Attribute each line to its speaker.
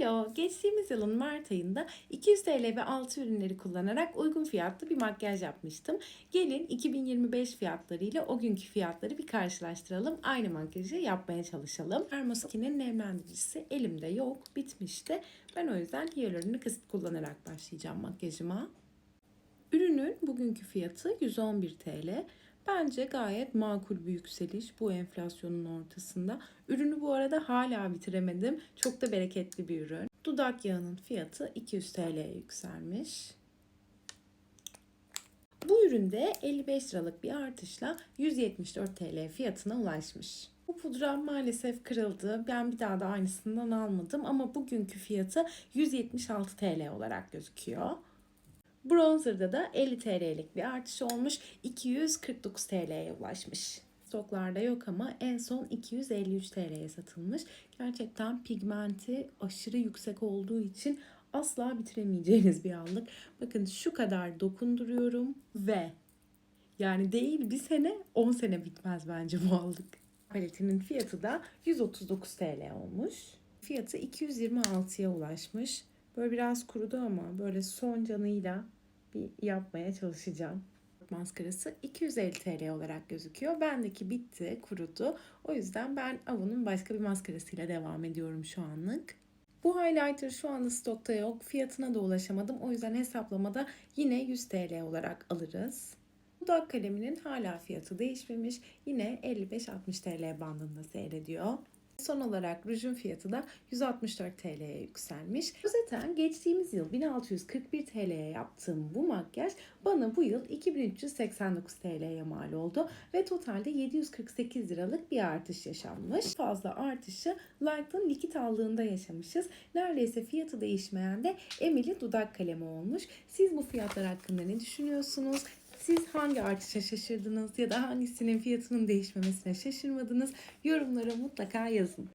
Speaker 1: Hello, geçtiğimiz yılın Mart ayında 200 TL ve altı ürünleri kullanarak uygun fiyatlı bir makyaj yapmıştım. Gelin 2025 fiyatlarıyla o günkü fiyatları bir karşılaştıralım. Aynı makyajı yapmaya çalışalım. Hermoskin'in nemlendiricisi elimde yok, bitmişti. Ben o yüzden hyaluronik asit kullanarak başlayacağım makyajıma. Ürünün bugünkü fiyatı 111 TL. Bence gayet makul bir yükseliş bu enflasyonun ortasında. Ürünü bu arada hala bitiremedim. Çok da bereketli bir ürün. Dudak yağının fiyatı 200 TL'ye yükselmiş. Bu üründe 55 liralık bir artışla 174 TL fiyatına ulaşmış. Bu pudra maalesef kırıldı. Ben bir daha da aynısından almadım ama bugünkü fiyatı 176 TL olarak gözüküyor. Bronzer'da da 50 TL'lik bir artış olmuş. 249 TL'ye ulaşmış. Stoklarda yok ama en son 253 TL'ye satılmış. Gerçekten pigmenti aşırı yüksek olduğu için asla bitiremeyeceğiniz bir allık. Bakın şu kadar dokunduruyorum ve yani değil bir sene 10 sene bitmez bence bu allık. Paletinin fiyatı da 139 TL olmuş. Fiyatı 226'ya ulaşmış. Böyle biraz kurudu ama böyle son canıyla bir yapmaya çalışacağım. Maskarası 250 TL olarak gözüküyor. Bendeki bitti, kurudu. O yüzden ben Avon'un başka bir maskarasıyla devam ediyorum şu anlık. Bu highlighter şu anda stokta yok. Fiyatına da ulaşamadım. O yüzden hesaplamada yine 100 TL olarak alırız. Dudak kaleminin hala fiyatı değişmemiş. Yine 55-60 TL bandında seyrediyor. Son olarak rujun fiyatı da 164 TL'ye yükselmiş. Zaten geçtiğimiz yıl 1641 TL'ye yaptığım bu makyaj bana bu yıl 2389 TL'ye mal oldu ve totalde 748 liralık bir artış yaşanmış. Fazla artışı Light'ın likit allığında yaşamışız. Neredeyse fiyatı değişmeyen de Emily dudak kalemi olmuş. Siz bu fiyatlar hakkında ne düşünüyorsunuz? Siz hangi artışa şaşırdınız ya da hangisinin fiyatının değişmemesine şaşırmadınız? Yorumlara mutlaka yazın.